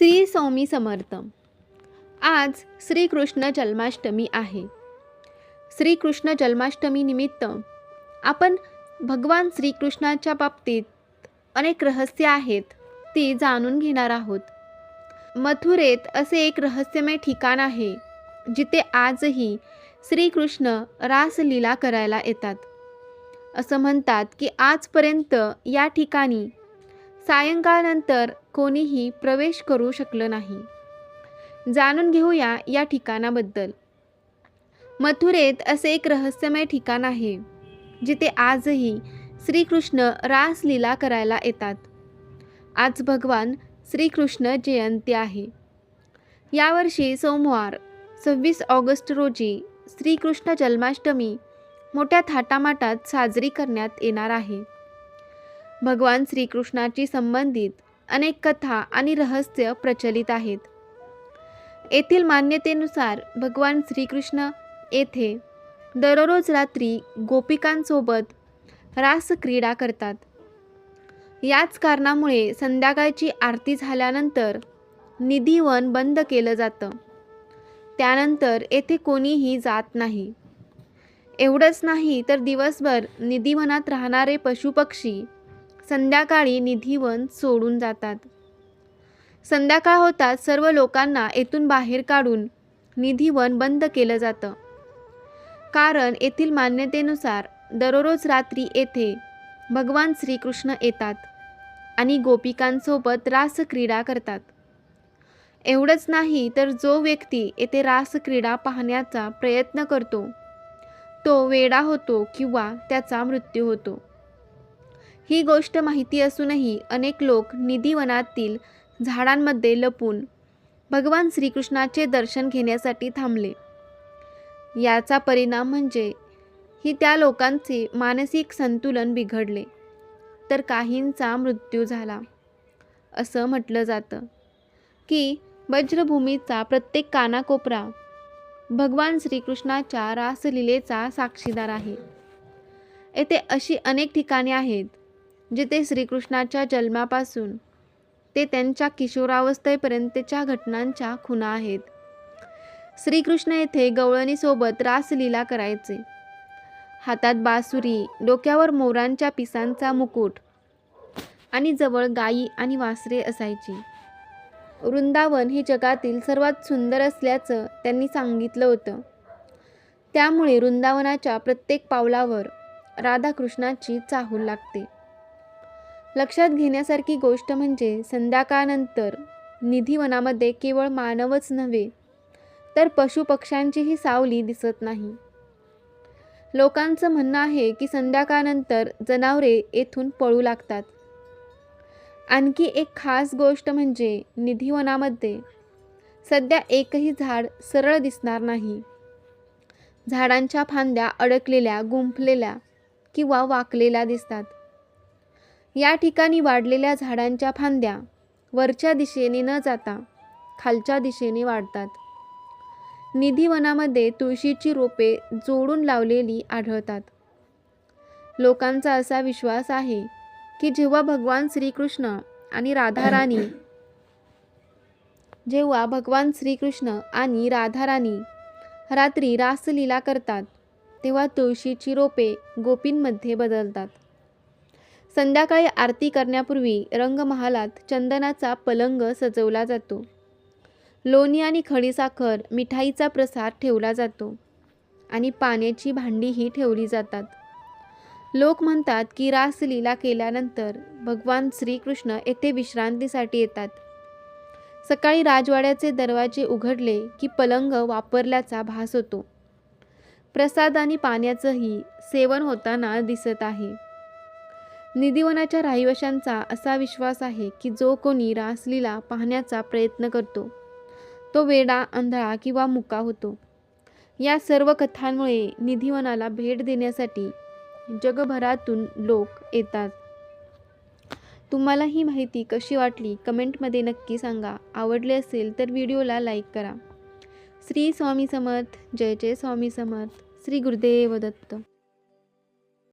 श्री स्वामी समर्थ. आज श्रीकृष्ण जन्माष्टमी आहे. श्रीकृष्ण जन्माष्टमी निमित्त आपण भगवान श्रीकृष्णाच्या बाबतीत अनेक रहस्य आहेत ती जाणून घेणार आहोत. मथुरेत असे एक रहस्यमय ठिकाण आहे जिथे आजही श्रीकृष्ण रासलीला करायला येतात. असं म्हणतात की आजपर्यंत या ठिकाणी सायंकाळनंतर कोणीही प्रवेश करू शकलं नाही. जाणून घेऊया या ठिकाणाबद्दल. मथुरेत असे एक रहस्यमय ठिकाण आहे जिथे आजही श्रीकृष्ण रासलीला करायला येतात. आज भगवान श्रीकृष्ण जयंती आहे. यावर्षी सोमवार सव्वीस ऑगस्ट रोजी श्रीकृष्ण जन्माष्टमी मोठ्या थाटामाटात साजरी करण्यात येणार आहे. भगवान श्रीकृष्णाची संबंधित अनेक कथा आणि रहस्य प्रचलित आहेत. येथील मान्यतेनुसार भगवान श्रीकृष्ण येथे दररोज रात्री गोपिकांसोबत रासक्रीडा करतात. याच कारणामुळे संध्याकाळची आरती झाल्यानंतर निधीवन बंद केलं जातं. त्यानंतर येथे कोणीही जात नाही. एवढंच नाही तर दिवसभर निधीवनात राहणारे पशुपक्षी संध्याकाळी निधीवन सोडून जातात. संध्याकाळ होताच सर्व लोकांना येथून बाहेर काढून निधीवन बंद केलं जातं. कारण येथील मान्यतेनुसार दररोज रात्री येथे भगवान श्रीकृष्ण येतात आणि गोपिकांसोबत रासक्रीडा करतात. एवढंच नाही तर जो व्यक्ती येथे रासक्रीडा पाहण्याचा प्रयत्न करतो तो वेडा होतो किंवा त्याचा मृत्यू होतो. ही गोष्ट माहिती असूनही अनेक लोक निधीवनातील झाडांमध्ये लपून भगवान श्रीकृष्णाचे दर्शन घेण्यासाठी थांबले. याचा परिणाम म्हणजे ही त्या लोकांचे मानसिक संतुलन बिघडले तर काहींचा मृत्यू झाला असं म्हटलं जातं. की वज्रभूमीचा प्रत्येक कानाकोपरा भगवान श्रीकृष्णाच्या रासलीलेचा साक्षीदार आहे. येथे अशी अनेक ठिकाणे आहेत जिथे श्रीकृष्णाच्या जन्मापासून ते त्यांच्या किशोरावस्थेपर्यंतच्या घटनांच्या खुणा आहेत. श्रीकृष्ण येथे गवळणीसोबत रासलीला करायचे. हातात बासुरी डोक्यावर मोरांच्या पिसांचा मुकुट आणि जवळ गायी आणि वासरे असायची. वृंदावन हे जगातील सर्वात सुंदर असल्याचं त्यांनी सांगितलं होतं. त्यामुळे वृंदावनाच्या प्रत्येक पावलावर राधाकृष्णाची चाहूल लागते. लक्षात घेण्यासारखी गोष्ट म्हणजे संध्याकाळनंतर निधीवनामध्ये केवळ मानवच नव्हे तर पशुपक्ष्यांचीही सावली दिसत नाही. लोकांचं म्हणणं आहे की संध्याकाळनंतर जनावरे येथून पळू लागतात. आणखी एक खास गोष्ट म्हणजे निधीवनामध्ये सध्या एकही झाड सरळ दिसणार नाही. झाडांच्या फांद्या अडकलेल्या गुंफलेल्या किंवा वाकलेल्या दिसतात. या ठिकाणी वाढलेल्या झाडांच्या फांद्या वरच्या दिशेने न जाता खालच्या दिशेने वाढतात. निधीवनामध्ये तुळशीची रोपे जोडून लावलेली आढळतात. लोकांचा असा विश्वास आहे की जेव्हा भगवान श्रीकृष्ण आणि राधाराणी जेव्हा भगवान श्रीकृष्ण आणि राधाराणी रात्री रासलीला करतात तेव्हा तुळशीची रोपे गोपींमध्ये बदलतात. संध्याकाळी आरती करण्यापूर्वी रंगमहालात चंदनाचा पलंग सजवला जातो. लोणी आणि खडीसाखर मिठाईचा प्रसाद ठेवला जातो आणि पाण्याची भांडीही ठेवली जातात. लोक म्हणतात की रासलीला केल्यानंतर भगवान श्रीकृष्ण येथे विश्रांतीसाठी येतात. सकाळी राजवाड्याचे दरवाजे उघडले की पलंग वापरल्याचा भास होतो. प्रसाद आणि पाण्याचंही सेवन होताना दिसत आहे. निधीवनाच्या राहिवशांचा असा विश्वास आहे की जो कोणी रासलीला पाहण्याचा प्रयत्न करतो तो वेडा आंधळा किंवा मुका होतो. या सर्व कथांमुळे निधीवनाला भेट देण्यासाठी जगभरातून लोक येतात. तुम्हाला ही माहिती कशी वाटली कमेंटमध्ये नक्की सांगा. आवडले असेल तर व्हिडिओला लाईक करा. श्री स्वामी समर्थ. जय जय स्वामी समर्थ. श्री गुरुदेव दत्त.